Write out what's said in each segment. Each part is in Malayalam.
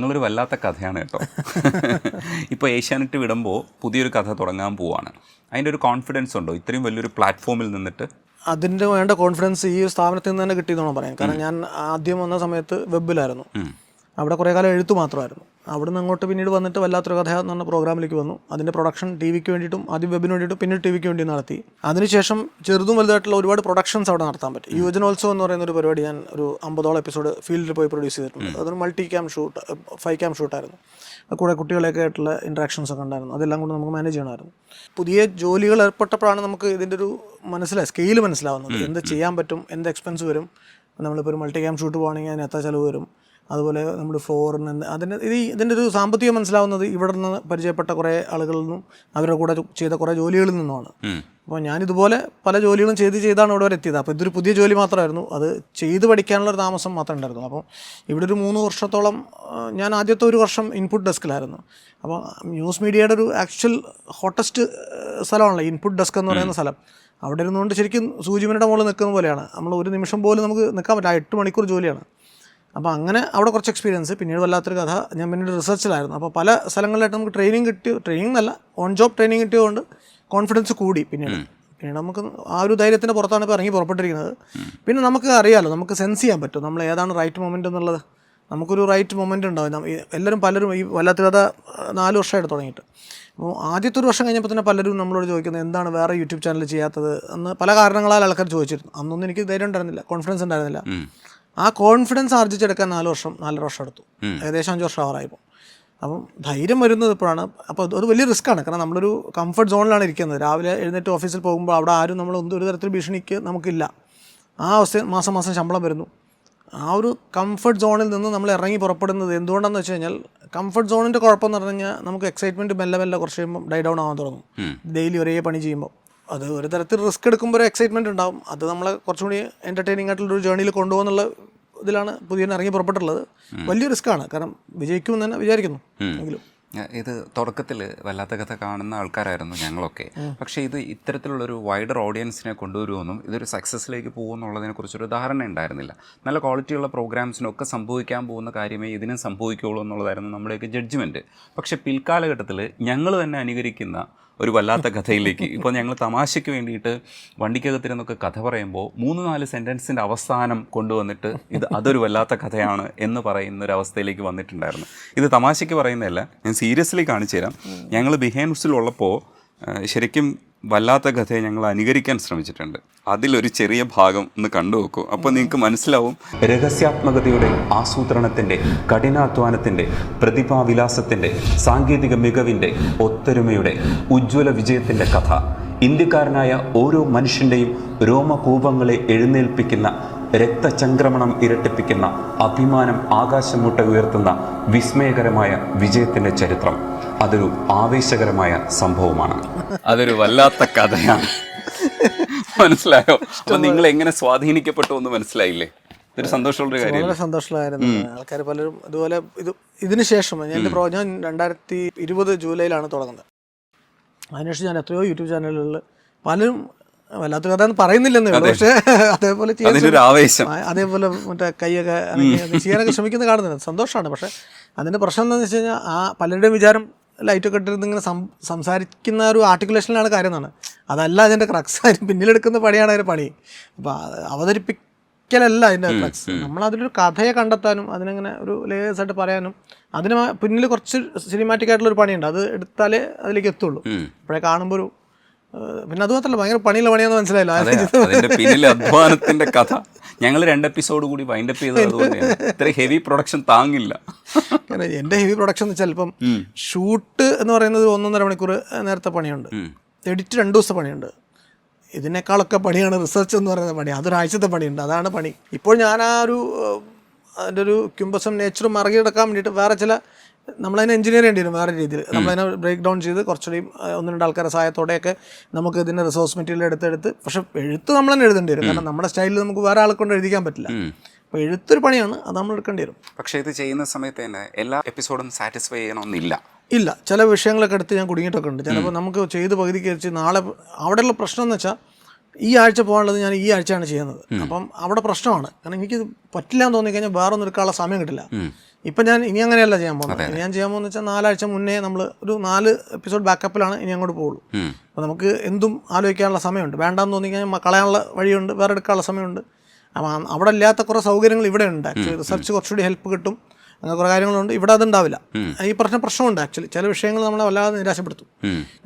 നിങ്ങളൊരു വല്ലാത്ത കഥയാണ് കേട്ടോ. ഇപ്പോൾ ഏഷ്യാനെറ്റ് വിടുമ്പോൾ പുതിയൊരു കഥ തുടങ്ങാൻ പോവാണ്. അതിന്റെ ഒരു കോൺഫിഡൻസ് ഉണ്ടോ? ഇത്രയും വലിയൊരു പ്ലാറ്റ്ഫോമിൽ നിന്നിട്ട്? അതിന്റെ വേണ്ട കോൺഫിഡൻസ് ഈ സ്ഥാപനത്തിൽ നിന്ന് തന്നെ കിട്ടിയെന്നാണ് പറയാം കാരണം ഞാൻ ആദ്യം വന്ന സമയത്ത് വെബിലായിരുന്നു അവിടെ കുറേ കാലം എഴുത്തു മാത്രമായിരുന്നു. അവിടുന്ന് അങ്ങോട്ട് പിന്നീട് വന്നിട്ട് വല്ലാത്തൊരു കഥ എന്ന് പറഞ്ഞ പ്രോഗ്രാമിലേക്ക് വന്നു. അതിന്റെ പ്രൊഡക്ഷൻ ടി വിക്ക് വേണ്ടിയിട്ടും ആദ്യം വെബിന് വേണ്ടിയിട്ടും പിന്നീട് ടി വിക്ക് വേണ്ടി നടത്തി. അതിനുശേഷം ചെറുതും വലുതായിട്ടുള്ള ഒരുപാട് പ്രൊഡക്ഷൻസ് അവിടെ നടത്താൻ പറ്റും. യുവജനോത്സവം എന്ന് പറയുന്ന ഒരു പരിപാടി ഞാൻ ഒരു അമ്പതോളം എപ്പിസോഡ് ഫീൽഡിൽ പോയി പ്രൊഡ്യൂസ് ചെയ്തിട്ടുണ്ട്. അതൊരു multi cam shoot five cam ഷൂട്ടായിരുന്നു കൂടെ കുട്ടികളൊക്കെ ആയിട്ടുള്ള ഇൻട്രാക്ഷൻസ് ഒക്കെ ഉണ്ടായിരുന്നു. അതെല്ലാം കൊണ്ട് നമുക്ക് മാനേജ് ചെയ്യണമായിരുന്നു. പുതിയ ജോലികൾ ഏർപ്പെട്ടപ്പോഴാണ് നമുക്ക് ഇതിന്റെ ഒരു മനസ്സിലായി സ്കെയിൽ മനസ്സിലാവുന്നത്. എന്ത് ചെയ്യാൻ പറ്റും എന്ത് എക്സ്പെൻസ് വരും. നമ്മളിപ്പോൾ ഒരു മൾട്ടി ക്യാം ഷൂട്ട് പോകുകയാണെങ്കിൽ അതിന് എത്ര ചിലവ് വരും. അതുപോലെ നമ്മൾ ഫ്ലോറിന് അതിന് ഇത് ഇതിന്റെ ഒരു സാമ്പത്തികം മനസ്സിലാവുന്നത് ഇവിടെ നിന്ന് പരിചയപ്പെട്ട കുറേ ആളുകളിൽ നിന്നും അവരുടെ കൂടെ ചെയ്ത കുറേ ജോലികളിൽ നിന്നുമാണ്. അപ്പോൾ ഞാനിതുപോലെ പല ജോലികളും ചെയ്ത് ചെയ്താണ് ഇവിടെ വരെ എത്തിയത്. അപ്പോൾ ഇതൊരു പുതിയ ജോലി മാത്രമായിരുന്നു. അത് ചെയ്ത് പഠിക്കാനുള്ള ഒരു താമസം മാത്രമേ ഉണ്ടായിരുന്നു അപ്പോൾ ഇവിടെ ഒരു മൂന്ന് വർഷത്തോളം ഞാൻ ആദ്യത്തെ ഒരു വർഷം ഇൻപുട്ട് ഡെസ്കിലായിരുന്നു അപ്പോൾ ന്യൂസ് മീഡിയയുടെ ഒരു ആക്ച്വൽ ഹോട്ടസ്റ്റ് സ്ഥലമാണല്ലോ ഇൻപുട്ട് ഡെസ്ക് എന്ന് പറയുന്ന സ്ഥലം. അവിടെ ഇരുന്നുകൊണ്ട് ശരിക്കും സൂചിമനയുടെ മുകളിൽ നിൽക്കുന്ന പോലെയാണ്. നമ്മൾ ഒരു നിമിഷം പോലും നമുക്ക് നിൽക്കാൻ പറ്റില്ല. എട്ട് മണിക്കൂർ ജോലിയാണ്. അപ്പോൾ അങ്ങനെ അവിടെ കുറച്ച് എക്സ്പീരിയൻസ് പിന്നീട് വല്ലാത്തൊരു കഥ ഞാൻ പിന്നീട് റിസർച്ചിലായിരുന്നു അപ്പോൾ പല സ്ഥലങ്ങളിലായിട്ട് നമുക്ക് ട്രെയിനിങ് കിട്ടി ട്രെയിനിങ് എന്നല്ല ഓൺ ജോബ് ട്രെയിനിങ് കിട്ടിയതുകൊണ്ട് കോൺഫിഡൻസ് കൂടി പിന്നീട്. പിന്നീട് നമുക്ക് ആ ഒരു ധൈര്യത്തിന്റെ പുറത്താണ് ഇപ്പോൾ ഇറങ്ങി പുറപ്പെട്ടിരിക്കുന്നത്. പിന്നെ നമുക്ക് അറിയാമല്ലോ നമുക്ക് സെൻസ് ചെയ്യാൻ പറ്റും. നമ്മൾ ഏതാണ് റൈറ്റ് മൊമെന്റ് എന്നുള്ളത്. നമുക്കൊരു റൈറ്റ് മൊമെന്റ് ഉണ്ടാവും. എല്ലാവരും പലരും ഈ വല്ലാത്ത കഥ നാല് വർഷമായിട്ട് തുടങ്ങിയിട്ട്. അപ്പോൾ ആദ്യത്തെ ഒരു വർഷം കഴിഞ്ഞപ്പോൾ തന്നെ പലരും നമ്മളോട് ചോദിക്കുന്നത് എന്താണ് വേറെ യൂട്യൂബ് ചാനൽ ചെയ്യാത്തത്? എന്ന് പല കാരണങ്ങളാൽ ആൾക്കാർ ചോദിച്ചിരുന്നു. അന്നൊന്നും എനിക്ക് ധൈര്യം ഉണ്ടായിരുന്നില്ല കോൺഫിഡൻസ് ഉണ്ടായിരുന്നില്ല. ആ കോൺഫിഡൻസ് ആർജിച്ചെടുക്കാൻ നാല് വർഷം നാലര വർഷം എടുത്തു. ഏകദേശം അഞ്ച് വർഷം പോകും. അപ്പം ധൈര്യം വരുന്നത് ഇപ്പോഴാണ്. അപ്പോൾ അത് വലിയ റിസ്ക് ആണ്. കാരണം നമ്മളൊരു കംഫർട്ട് സോണിലാണ് ഇരിക്കുന്നത്. രാവിലെ എഴുന്നേറ്റ് ഓഫീസിൽ പോകുമ്പോൾ അവിടെ ആരും നമ്മൾ ഒന്നും ഒരു തരത്തിൽ ഭീഷണിക്ക് നമുക്കില്ല. ആ അവസ്ഥ മാസം മാസം ശമ്പളം വരുന്നു. ആ ഒരു കംഫർട്ട് സോണിൽ നിന്ന് നമ്മൾ ഇറങ്ങി പുറപ്പെടുന്നത് എന്തുകൊണ്ടെന്ന് വെച്ച് കഴിഞ്ഞാൽ കംഫർട്ട് സോണിന്റെ കുഴപ്പമെന്ന് പറഞ്ഞു കഴിഞ്ഞാൽ നമുക്ക് എക്സൈറ്റ്മെന്റ് മെല്ലെ മെല്ലെ കുറച്ച് കഴിയുമ്പോൾ ഡൈ ഡൗൺ ആവാൻ തുടങ്ങും. ഡെയിലി ഒരേ പണി ചെയ്യുമ്പോൾ അത് ഒരു തരത്തിൽ റിസ്ക് എടുക്കുമ്പോൾ ഒരു എക്സൈറ്റ്മെന്റ് ഉണ്ടാവും. അത് നമ്മളെ കുറച്ചും കൂടി എന്റർടൈനിങ് ആയിട്ടുള്ള ഒരു ജേണിയിൽ കൊണ്ടുപോകുന്നുള്ള ഇതിലാണ് പുതിയ ഇറങ്ങി പുറപ്പെട്ടുള്ളത് വലിയ റിസ്ക്കാണ് കാരണം വിജയിക്കുമെന്ന് തന്നെ വിചാരിക്കുന്നു എങ്കിലും. ഇത് തുടക്കത്തിൽ വല്ലാത്ത കഥ കാണുന്ന ആൾക്കാരായിരുന്നു ഞങ്ങളൊക്കെ. പക്ഷേ ഇത് ഇത്തരത്തിലുള്ളൊരു വൈഡർ ഓഡിയൻസിനെ കൊണ്ടുവരുമെന്നും ഇതൊരു സക്സസ്സിലേക്ക് പോകുമെന്നുള്ളതിനെ കുറിച്ചൊരു ധാരണ ഉണ്ടായിരുന്നില്ല. നല്ല ക്വാളിറ്റിയുള്ള പ്രോഗ്രാംസിനൊക്കെ സംഭവിക്കാൻ പോകുന്ന കാര്യമേ ഇതിനും സംഭവിക്കുകയുള്ളൂ എന്നുള്ളതായിരുന്നു നമ്മുടെയൊക്കെ ജഡ്ജ്മെന്റ് പക്ഷേ പിൽക്കാലഘട്ടത്തിൽ ഞങ്ങൾ തന്നെ അനുകരിക്കുന്ന ഒരു വല്ലാത്ത കഥയിലേക്ക്. ഇപ്പോൾ ഞങ്ങൾ തമാശയ്ക്ക് വേണ്ടിയിട്ട് വണ്ടിക്കകത്തിരുന്നൊക്കെ കഥ പറയുമ്പോൾ മൂന്ന് നാല് സെന്റൻസിന്റെ അവസാനം കൊണ്ടുവന്നിട്ട് ഇത് അതൊരു വല്ലാത്ത കഥയാണ് എന്ന് പറയുന്ന ഒരു അവസ്ഥയിലേക്ക് വന്നിട്ടുണ്ടായിരുന്നു. ഇത് തമാശയ്ക്ക് പറയുന്നതല്ല ഞാൻ സീരിയസ്ലി കാണിച്ചു തരാം ഞങ്ങൾ ബിഹൈൻഡ്സിലുള്ളപ്പോൾ ശരിക്കും വല്ലാത്ത കഥയെ ഞങ്ങൾ അനുകരിക്കാൻ ശ്രമിച്ചിട്ടുണ്ട്. അതിലൊരു ചെറിയ ഭാഗം ഒന്ന് കണ്ടു നോക്കൂ. അപ്പോൾ നിങ്ങൾക്ക് മനസ്സിലാവും. രഹസ്യാത്മകതയുടെ ആസൂത്രണത്തിന്റെ കഠിനാധ്വാനത്തിന്റെ പ്രതിഭാവിലാസത്തിന്റെ സാങ്കേതിക മികവിന്റെ ഒത്തൊരുമയുടെ ഉജ്ജ്വല വിജയത്തിന്റെ കഥ. ഇന്ത്യക്കാരനായ ഓരോ മനുഷ്യന്റെയും രോമകൂപങ്ങളെ എഴുന്നേൽപ്പിക്കുന്ന രക്തചംക്രമണം ഇരട്ടിപ്പിക്കുന്ന അഭിമാനം ആകാശമുട്ട ഉയർത്തുന്ന വിസ്മയകരമായ വിജയത്തിന്റെ ചരിത്രം. അതൊരു ആവേശകരമായ സംഭവമാണ്. അതൊരു വല്ലാത്ത കഥയാണ്. മനസ്സിലായോ? അപ്പൊ നിങ്ങൾ എങ്ങനെ സ്വാധീനിക്കപ്പെട്ടു എന്ന് മനസ്സിലായില്ലേ? ഇതൊരു സന്തോഷമുള്ളൊരു കാര്യം വളരെ സന്തോഷമായിരുന്നു ആൾക്കാർ പലരും അതുപോലെ ഇത് ഇതിനുശേഷം എന്റെ പ്രോ ഞാൻ രണ്ടായിരത്തി ഇരുപത് ജൂലൈയിലാണ് തുടങ്ങുന്നത്. അതിനുശേഷം ഞാൻ എത്രയോ യൂട്യൂബ് ചാനലുകളിൽ പലരും വല്ലാത്ത കഥ എന്ന് പറയുന്നില്ലെന്നേ ഉള്ളൂ. പക്ഷേ അതേപോലെ ചെയ്യാൻ അതേപോലെ മറ്റേ കൈയൊക്കെ ചെയ്യാനൊക്കെ ശ്രമിക്കുന്നത് കാണുന്നുണ്ട്. സന്തോഷമാണ്. പക്ഷേ അതിന്റെ പ്രശ്നം എന്താണെന്ന് വെച്ച് കഴിഞ്ഞാൽ ആ പലരുടെയും വിചാരം ലൈറ്റൊക്കെ ഇട്ടിരുന്ന് ഇങ്ങനെ സംസാരിക്കുന്ന ഒരു ആർട്ടിക്കുലേഷനിലാണ് കാര്യം എന്നാണ് അതല്ല അതിന്റെ ക്രക്സ്. അതിന് പിന്നിലെടുക്കുന്ന പണിയാണ് അതിന്റെ പണി. അപ്പോൾ അവതരിപ്പിക്കലല്ല അതിന്റെ ക്രക്സ്. നമ്മളതിലൊരു കഥയെ കണ്ടെത്താനും അതിനങ്ങനെ ഒരു ലേസ് ആയിട്ട് പറയാനും അതിന് പിന്നിൽ കുറച്ച് സിനിമാറ്റിക് ആയിട്ടുള്ള ഒരു പണിയുണ്ട്. അത് എടുത്താലേ അതിലേക്ക് എത്തുള്ളൂ. അപ്പോഴേ കാണുമ്പോൾ ഒരു പിന്നെ അത് മാത്രമല്ല ഭയങ്കര പണിയുള്ള പണിയാന്ന് മനസ്സിലായില്ല. അതെ അതിന്റെ പിന്നിലെ അധ്വാനത്തിന്റെ കഥ. ഞങ്ങൾ രണ്ട് എപ്പിസോഡ് കൂടി വൈൻഡപ്പ് ചെയ്തത് അതുകൊണ്ടാണ് ഇത്ര ഹെവി പ്രൊഡക്ഷൻ താങ്ങില്ല. എന്റെ എന്റെ ഹെവി പ്രൊഡക്ഷൻ എന്ന് വെച്ചാൽ ഇപ്പം ഷൂട്ട് എന്ന് പറയുന്നത് ഒന്നൊന്നര മണിക്കൂർ നേരത്തെ പണിയുണ്ട്. എഡിറ്റ് രണ്ട് ദിവസം പണിയുണ്ട്. ഇതിനേക്കാളൊക്കെ പണിയാണ് റിസർച്ച് എന്ന് പറയുന്ന പണി. അതൊരാഴ്ചത്തെ പണിയുണ്ട്. അതാണ് പണി. ഇപ്പോൾ ഞാൻ ആ ഒരു അതിന്റെ ഒരു ക്യുംബസം നേച്ചറും മറികടക്കാൻ വേണ്ടിയിട്ട് വേറെ ചില നമ്മളതിനെ എഞ്ചിനീയർ ചെയ്യേണ്ടി വരും വേറെ രീതിയിൽ. നമ്മളതിനെ ബ്രേക്ക് ഡൗൺ ചെയ്ത് കുറച്ചുകൂടി ഒന്ന് രണ്ട് ആൾക്കാരുടെ സഹായത്തോടെയൊക്കെ നമുക്ക് ഇതിന്റെ റിസോഴ്സ് മെറ്റീരിയൽ എടുത്തെടുത്ത് പക്ഷെ എഴുത്ത് നമ്മൾ തന്നെ എഴുതേണ്ടി വരും. കാരണം നമ്മുടെ സ്റ്റൈലിൽ നമുക്ക് വേറെ ആളെ കൊണ്ട് എഴുതിക്കാൻ പറ്റില്ല. അപ്പോൾ എഴുത്തൊരു പണിയാണ് അത് നമ്മൾ എടുക്കേണ്ടി വരും. പക്ഷേ ഇത് ചെയ്യുന്ന സമയത്ത് തന്നെ എല്ലാ എപ്പിസോഡും സാറ്റിസ്ഫൈ ചെയ്യണമെന്നില്ല. ഇല്ല. ചില വിഷയങ്ങളൊക്കെ എടുത്ത് ഞാൻ കുടുങ്ങിയിട്ടൊക്കെ ഉണ്ട്. ചിലപ്പോൾ നമുക്ക് ചെയ്ത് പകുതിക്ക് വെച്ച് നാളെ അവിടെയുള്ള പ്രശ്നം എന്ന് വെച്ചാൽ ഈ ആഴ്ച പോകാനുള്ളത് ഞാൻ ഈ ആഴ്ചയാണ് ചെയ്യുന്നത്. അപ്പം അവിടെ പ്രശ്നമാണ്. കാരണം എനിക്ക് പറ്റില്ല എന്ന് തോന്നിക്കഴിഞ്ഞാൽ വേറെ ഒന്നും എടുക്കാനുള്ള സമയം കിട്ടില്ല. ഇപ്പം ഞാൻ ഇനി അങ്ങനെയല്ല ചെയ്യാൻ പോകുന്നത്. ഞാൻ ചെയ്യാൻ പോകുന്നത് വെച്ചാൽ നാലാഴ്ച മുന്നേ നമ്മൾ ഒരു നാല് എപ്പിസോഡ് ബാക്കപ്പിലാണ് ഇനി അങ്ങോട്ട് പോകുള്ളൂ അപ്പം നമുക്ക് എന്തും ആലോചിക്കാനുള്ള സമയമുണ്ട്. വേണ്ടാന്ന് തോന്നിക്കഴിഞ്ഞാൽ കളയാനുള്ള വഴിയുണ്ട്. വേറെ എടുക്കാനുള്ള സമയമുണ്ട്. അപ്പം അവിടെ ഇല്ലാത്ത കുറേ സൗകര്യങ്ങൾ ഇവിടെ ഉണ്ട്. റിസർച്ച് കുറച്ചുകൂടി ഹെൽപ്പ് കിട്ടും. അങ്ങനെ കുറേ കാര്യങ്ങളുണ്ട്. ഇവിടെ അതുണ്ടാവില്ല. ഈ പ്രശ്ന പ്രശ്നമുണ്ട് ആക്ച്വലി ചില വിഷയങ്ങൾ നമ്മളെ വല്ലാതെ നിരാശപ്പെടുത്തും.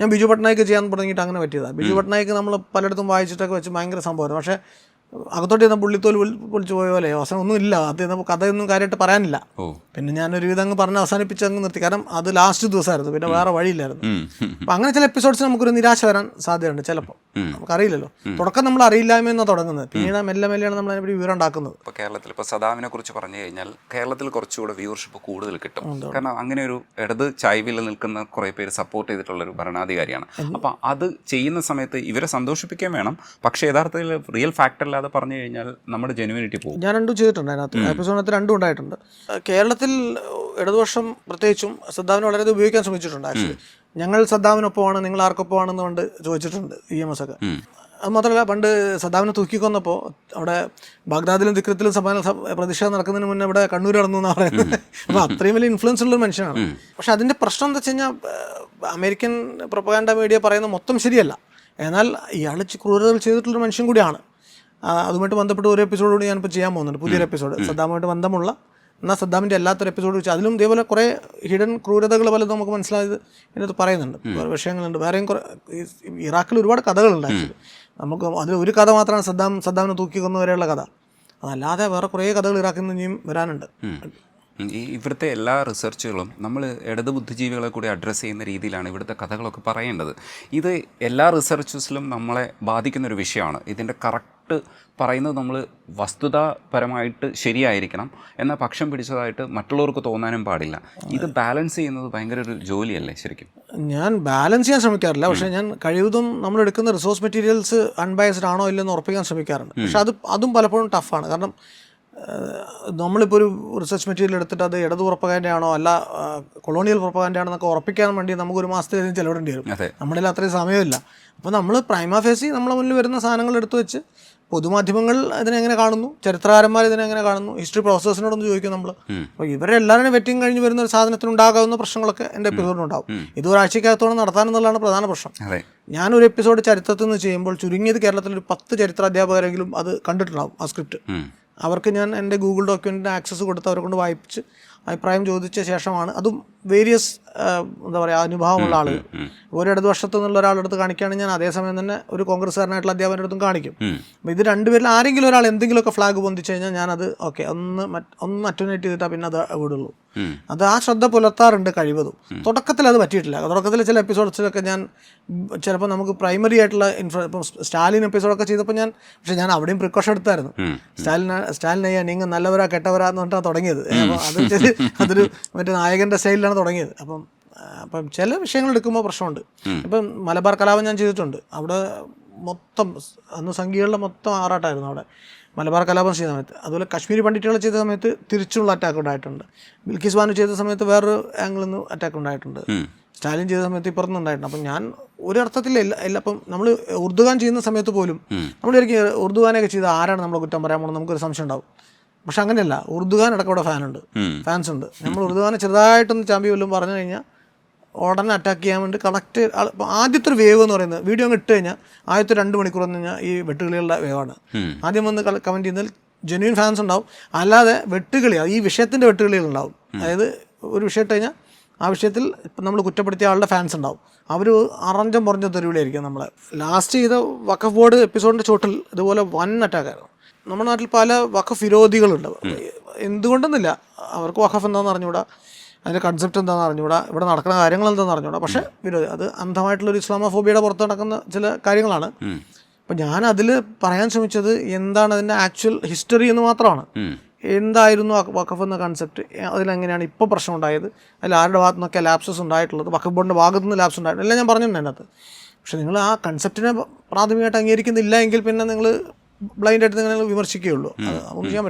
ഞാൻ ബിജു പട്നായിക്ക് ചെയ്യാൻ തുടങ്ങിയിട്ട് അങ്ങനെ പറ്റിയതാണ് ബിജു പട്നായിക്ക് നമ്മൾ പലയിടത്തും വായിച്ചിട്ടൊക്കെ വെച്ച് ഭയങ്കര സംഭവമാണ് പക്ഷേ അകത്തോട്ട് ചെന്ന പുള്ളിത്തോൽ പൊളി- പൊളിച്ചു പോയ പോലെ അവസാനം ഒന്നും ഇല്ല. അത് നമുക്ക് കഥയൊന്നും കാര്യമായിട്ട് പറയാനില്ല. പിന്നെ ഞാൻ വിധം അങ്ങ് പറഞ്ഞ് അവസാനിപ്പിച്ച് അങ്ങ് നിർത്തി. കാരണം അത് ലാസ്റ്റ് ദിവസമായിരുന്നു. പിന്നെ വേറെ വഴിയില്ലായിരുന്നു. അപ്പം അങ്ങനെ ചില എപ്പിസോഡ്സ് നമുക്കൊരു നിരാശ വരാൻ സാധ്യതയുണ്ട് ചിലപ്പോൾ. നമുക്കറിയില്ലല്ലോ. തുടക്കം നമ്മൾ അറിയില്ലായ്മ എന്നാണ് തുടങ്ങുന്നത്. പിന്നീട് മെല്ലെ മെല്ലെയാണ് നമ്മൾ അതിനെപ്പറ്റി വിവരം ഉണ്ടാക്കുന്നത്. ഇപ്പോൾ കേരളത്തിൽ ഇപ്പോൾ സദാമിനെ കുറിച്ച് പറഞ്ഞു കഴിഞ്ഞാൽ കേരളത്തിൽ കുറച്ചുകൂടെ വ്യൂവർഷിപ്പ് കൂടുതൽ കിട്ടും. കാരണം അങ്ങനെ ഒരു ഇടത് ചായ്വിൽ നിൽക്കുന്ന കുറേ പേര് സപ്പോർട്ട് ചെയ്തിട്ടുള്ള ഒരു ഭരണാധികാരിയാണ് അപ്പോൾ അത് ചെയ്യുന്ന സമയത്ത് ഇവരെ സന്തോഷിപ്പിക്കാൻ വേണം. പക്ഷേ യഥാർത്ഥത്തിൽ റിയൽ ഫാക്ട് അല്ലാതെ പറഞ്ഞു കഴിഞ്ഞാൽ നമ്മുടെ ജെനുവിനിറ്റി പോകും. ഞാൻ രണ്ടും ചെയ്തിട്ടുണ്ട് അതിനകത്ത്. എപ്പിസോഡിനകത്ത് രണ്ടും ഉണ്ടായിട്ടുണ്ട്. കേരളത്തിൽ ഇടതുപക്ഷം പ്രത്യേകിച്ചും സദ്ദാമിനെ വളരെ ഉപയോഗിക്കാൻ ശ്രമിച്ചിട്ടുണ്ട് ആക്ച്വലി ഞങ്ങൾ സദ്ദാവിനൊപ്പമാണ് നിങ്ങൾ ആർക്കൊപ്പമാണെന്ന് കൊണ്ട് ചോദിച്ചിട്ടുണ്ട് ഇ എം എസ് ഒക്കെ. അത് മാത്രമല്ല പണ്ട് സദ്ദാമിനെ തൂക്കിക്കൊന്നപ്പോൾ അവിടെ ബാഗ്ദാദിലും ദിക്രത്തിലും സമാന പ്രതിഷേധം നടക്കുന്നതിന് മുന്നേ ഇവിടെ കണ്ണൂർ നടന്നു എന്നാണ് പറയുന്നത്. അപ്പോൾ അത്രയും വലിയ ഇൻഫ്ലുവൻസ് ഉള്ള ഒരു മനുഷ്യനാണ് പക്ഷെ അതിന്റെ പ്രശ്നം എന്താ വെച്ച് കഴിഞ്ഞാൽ അമേരിക്കൻ പ്രൊപ്പഗാൻഡ മീഡിയ പറയുന്നത് മൊത്തം ശരിയല്ല. എന്നാൽ ഇയാൾ ക്രൂരതകൾ ചെയ്തിട്ടുള്ളൊരു മനുഷ്യൻ കൂടിയാണ്. അതുമായിട്ട് ബന്ധപ്പെട്ട് ഒരു എപ്പിസോഡ് കൂടി ഞാനിപ്പോൾ ചെയ്യാൻ പോകുന്നുണ്ട്. പുതിയൊരു എപ്പിസോഡ് സദ്ദാമുമായിട്ട് ബന്ധമുള്ള എന്നാൽ സദ്ദാമിന്റെ അല്ലാത്തൊരു എപ്പിസോഡ് വെച്ച് അതിലും ഇതേപോലെ കുറേ ഹിഡൻ ക്രൂരതകൾ പലതും നമുക്ക് മനസ്സിലായത് ഇതിനകത്ത് പറയുന്നുണ്ട്. കുറേ വിഷയങ്ങളുണ്ട്. വേറെയും കുറേ ഇറാഖിൽ ഒരുപാട് കഥകളുണ്ട് ആക്ച്വലി നമുക്ക് അതിൽ ഒരു കഥ മാത്രമാണ് സദ്ദാം സദ്ദാമിനെ തൂക്കി കൊന്നുവരെയുള്ള കഥ. അതല്ലാതെ വേറെ കുറേ കഥകൾ ഇറാഖിൽ നിന്ന് ഇനിയും വരാനുണ്ട്. ഈ ഇവിടുത്തെ എല്ലാ റിസർച്ചുകളും നമ്മൾ ഇടത് ബുദ്ധിജീവികളെ കൂടി അഡ്രസ്സ് ചെയ്യുന്ന രീതിയിലാണ് ഇവിടുത്തെ കഥകളൊക്കെ പറയേണ്ടത്. ഇത് എല്ലാ റിസർച്ചസിലും നമ്മളെ ബാധിക്കുന്ന ഒരു വിഷയമാണ്. ഇതിന്റെ കറക്റ്റ് പറയുന്നത് നമ്മൾ വസ്തുതാപരമായിട്ട് ശരിയായിരിക്കണം. എന്നാൽ പക്ഷം പിടിച്ചതായിട്ട് മറ്റുള്ളവർക്ക് തോന്നാനും പാടില്ല. ഇത് ബാലൻസ് ചെയ്യുന്നത് ഭയങ്കര ഒരു ജോലിയല്ലേ ശരിക്കും? ഞാൻ ബാലൻസ് ചെയ്യാൻ ശ്രമിക്കാറില്ല. പക്ഷേ ഞാൻ കഴിവതും നമ്മൾ എടുക്കുന്ന റിസോഴ്സ് മെറ്റീരിയൽസ് അൺബയസ്ഡ് ആണോ ഇല്ലെന്ന് ഉറപ്പിക്കാൻ ശ്രമിക്കാറുണ്ട്. പക്ഷെ അത് അതും പലപ്പോഴും ടഫാണ് കാരണം നമ്മളിപ്പോൾ ഒരു റിസർച്ച് മെറ്റീരിയൽ എടുത്തിട്ട് അത് ഇടത് പുറപ്പകാന്റെയാണോ അല്ല കൊളോണിയൽ പുറപ്പകാന്റെയാണോ എന്നൊക്കെ ഉറപ്പിക്കാൻ വേണ്ടി നമുക്ക് നമുക്കൊരു മാസത്തിൽ ചിലവിടേണ്ടി വരും. അതെ. നമ്മുടെ അത്രയും സമയമില്ല. അപ്പോൾ നമ്മൾ പ്രൈമാഫേസി നമ്മളെ മുന്നിൽ വരുന്ന സാധനങ്ങൾ എടുത്തു വെച്ച് പൊതുമാധ്യമങ്ങൾ ഇതിനെങ്ങനെ കാണുന്നു? ചരിത്രകാരന്മാർ ഇതിനെങ്ങനെ കാണുന്നു? ഹിസ്റ്ററി പ്രൊഫസേഴ്സിനോടൊന്ന് ചോദിക്കും നമ്മൾ അപ്പോൾ ഇവരെല്ലാവരും വെറ്റിങ് കഴിഞ്ഞ് വരുന്ന ഒരു സാധനത്തിന് ഉണ്ടാകാവുന്ന പ്രശ്നങ്ങളൊക്കെ എന്റെ എപ്പിസോഡിനുണ്ടാവും ഇത് ഒരാഴ്ചക്കകത്തോളം നടത്താൻ എന്നുള്ളതാണ് പ്രധാന പ്രശ്നം. അതെ. ഞാനൊരു എപ്പിസോഡ് ചരിത്രത്തിൽ നിന്ന് ചെയ്യുമ്പോൾ ചുരുങ്ങിയത് കേരളത്തിൽ ഒരു പത്ത് ചരിത്ര അധ്യാപകരെങ്കിലും അത് കണ്ടിട്ടുണ്ടാവും ആ സ്ക്രിപ്റ്റ്. അവർക്ക് ഞാൻ എന്റെ ഗൂഗിൾ ഡോക്യുമെന്റിന് ആക്സസ് കൊടുത്ത് അവരെ കൊണ്ട് വായിപ്പിച്ച് അഭിപ്രായം ചോദിച്ച ശേഷമാണ്. അതും വേരിയസ് എന്താ പറയുക അനുഭവമുള്ള ആളുകൾ. ഒരു ഇടതുപക്ഷത്തു നിന്നുള്ള ഒരാളെടുത്ത് കാണിക്കുകയാണെങ്കിൽ ഞാൻ അതേസമയം തന്നെ ഒരു കോൺഗ്രസ്സുകാരനായിട്ടുള്ള അധ്യാപകരുടെ അടുത്തും കാണിക്കും. അപ്പം അപ്പോൾ ഇത് രണ്ടുപേരിൽ ആരെങ്കിലും ഒരാൾ എന്തെങ്കിലുമൊക്കെ ഫ്ലാഗ് പൊന്തിച്ചു കഴിഞ്ഞാൽ ഞാനത് ഓക്കെ ഒന്ന് ഒന്ന് അറ്റോനേറ്റ് ചെയ്തിട്ടാ പിന്നെ അത് വിടുള്ളൂ. അത് ആ ശ്രദ്ധ പുലർത്താറുണ്ട് കഴിവതും. തുടക്കത്തിൽ അത് പറ്റിയിട്ടില്ല. തുടക്കത്തിൽ ചില എപ്പിസോഡ്സിലൊക്കെ ഞാൻ ചിലപ്പോൾ നമുക്ക് പ്രൈമറി ആയിട്ടുള്ള ഇൻഫ്ര ഇപ്പം സ്റ്റാലിൻ എപ്പിസോഡൊക്കെ ചെയ്തപ്പോൾ ഞാൻ പക്ഷേ ഞാൻ അവിടെയും പ്രിക്കോഷൻ എടുത്തായിരുന്നു. സ്റ്റാലിൻ സ്റ്റാലിൻ അയ്യാ നിങ്ങൾ നല്ലവരാ കെട്ടവരാന്ന് പറഞ്ഞിട്ടാണ് തുടങ്ങിയത്. അപ്പോൾ അത് അതൊരു മറ്റേ നായകന്റെ സ്റ്റൈലിലാണ് തുടങ്ങിയത്. അപ്പം അപ്പം ചില വിഷയങ്ങൾ എടുക്കുമ്പോൾ പ്രശ്നമുണ്ട്. ഇപ്പം മലബാർ കലാപം ഞാൻ ചെയ്തിട്ടുണ്ട്. അവിടെ മൊത്തം അന്ന് സംഖ്യകളുടെ മൊത്തം ആറാട്ടായിരുന്നു അവിടെ. മലബാർ കലാപം ചെയ്ത സമയത്ത്. അതുപോലെ കശ്മീരി പണ്ഡിറ്റുകൾ ചെയ്ത സമയത്ത് തിരിച്ചുള്ള അറ്റാക്ക് ഉണ്ടായിട്ടുണ്ട്. ബിൽക്കിസ് ബാനു ചെയ്ത സമയത്ത് വേറൊരു ആംഗിളിൽ നിന്ന് അറ്റാക്ക് ഉണ്ടായിട്ടുണ്ട്. സ്റ്റാലിൻ ചെയ്ത സമയത്ത് ഇപ്പുറത്തുനിന്ന് ഉണ്ടായിട്ടുണ്ട്. അപ്പം ഞാൻ ഒരു അർത്ഥത്തിൽ എല്ലാ എല്ലാ ഇപ്പം നമ്മൾ ഉറുദുഖാൻ ചെയ്യുന്ന സമയത്ത് പോലും നമ്മൾ ശരിക്കും ഉറുദുഖാനൊക്കെ ചെയ്ത ആരാണ് നമ്മളെ കുറ്റം പറയാൻ പോകുന്നത്? നമുക്കൊരു സംശയം ഉണ്ടാവും. പക്ഷെ അങ്ങനെയല്ല. ഉറുദുഖാൻ അടക്കം അവിടെ ഫാനുണ്ട്. ഫാൻസ് ഉണ്ട്. നമ്മൾ ഉറുദുഖാനെ ചെറുതായിട്ടൊന്ന് ചാമ്പി വല്ലതും പറഞ്ഞു കഴിഞ്ഞാൽ ഉടനെ അറ്റാക്ക് ചെയ്യാൻ വേണ്ടി കണക്ട് ആദ്യത്തെ ഒരു വേവ് എന്ന് പറയുന്നത് വീഡിയോ അങ്ങ് ഇട്ട് കഴിഞ്ഞാൽ ആദ്യത്തെ രണ്ട് മണിക്കൂർ എന്ന് കഴിഞ്ഞാൽ ഈ വെട്ടുകളികളുടെ വേവാണ് ആദ്യം വന്ന് കമന്റ് ചെയ്യുന്നതിൽ ജെന്യൂൻ ഫാൻസ് ഉണ്ടാവും. അല്ലാതെ വെട്ടുകളി ഈ വിഷയത്തിന്റെ വെട്ടുകളികൾ ഉണ്ടാവും. അതായത് ഒരു വിഷയം ഇട്ട് കഴിഞ്ഞാൽ ആ വിഷയത്തിൽ ഇപ്പം നമ്മൾ കുറ്റപ്പെടുത്തിയ ആളുടെ ഫാൻസ് ഉണ്ടാവും. അവർ അറഞ്ചം പുറഞ്ഞ തെരുവിലായിരിക്കും നമ്മൾ ലാസ്റ്റ് ചെയ്ത വഖഫ് ബോർഡ് എപ്പിസോഡിന്റെ ചോട്ടിൽ ഇതുപോലെ വൻ അറ്റാക്കായിരുന്നു നമ്മുടെ നാട്ടിൽ പല വഖഫ് വിരോധികളുണ്ട്. എന്തുകൊണ്ടെന്നില്ല. അവർക്ക് വഖഫ് എന്താണെന്ന് അറിഞ്ഞുകൂടാ അതിന്റെ കൺസെപ്റ്റ് എന്താണെന്ന് അറിഞ്ഞുകൂടാ? ഇവിടെ നടക്കുന്ന കാര്യങ്ങൾ എന്താണെന്ന് അറിഞ്ഞുകൂടാ? പക്ഷേ വിരോധി അത് അന്ധമായിട്ടുള്ള അന്ധമായിട്ടുള്ളൊരു ഇസ്ലാമോഫോബിയുടെ പുറത്ത് നടക്കുന്ന ചില കാര്യങ്ങളാണ്. അപ്പം ഞാൻ അതിൽ പറയാൻ ശ്രമിച്ചത് എന്താണ് അതിന്റെ ആക്ച്വൽ ഹിസ്റ്ററി എന്ന് മാത്രമാണ്. എന്തായിരുന്നു വഖഫ് എന്ന കൺസെപ്റ്റ് അതിലെങ്ങനെയാണ് ഇപ്പോൾ പ്രശ്നം ഉണ്ടായത് അതിൽ ആരുടെ ഭാഗത്തു നിന്നൊക്കെ ലാപ്സസ് ഉണ്ടായിട്ടുള്ളത്? വഖഫ് ബോർഡിന്റെ ഭാഗത്തു നിന്ന് ലാപ്സ് ഉണ്ടായിട്ടുണ്ട് എല്ലാം ഞാൻ പറഞ്ഞിട്ടുണ്ട് അതിനകത്ത്. പക്ഷേ നിങ്ങൾ ആ കൺസെപ്റ്റിനെ പ്രാഥമികമായിട്ട് അംഗീകരിക്കുന്നില്ല എങ്കിൽ പിന്നെ നിങ്ങൾ ബ്ലൈൻഡായിട്ട് നിങ്ങൾ വിമർശിക്കുകയുള്ളൂ. അത് ഒന്നും ചെയ്യാൻ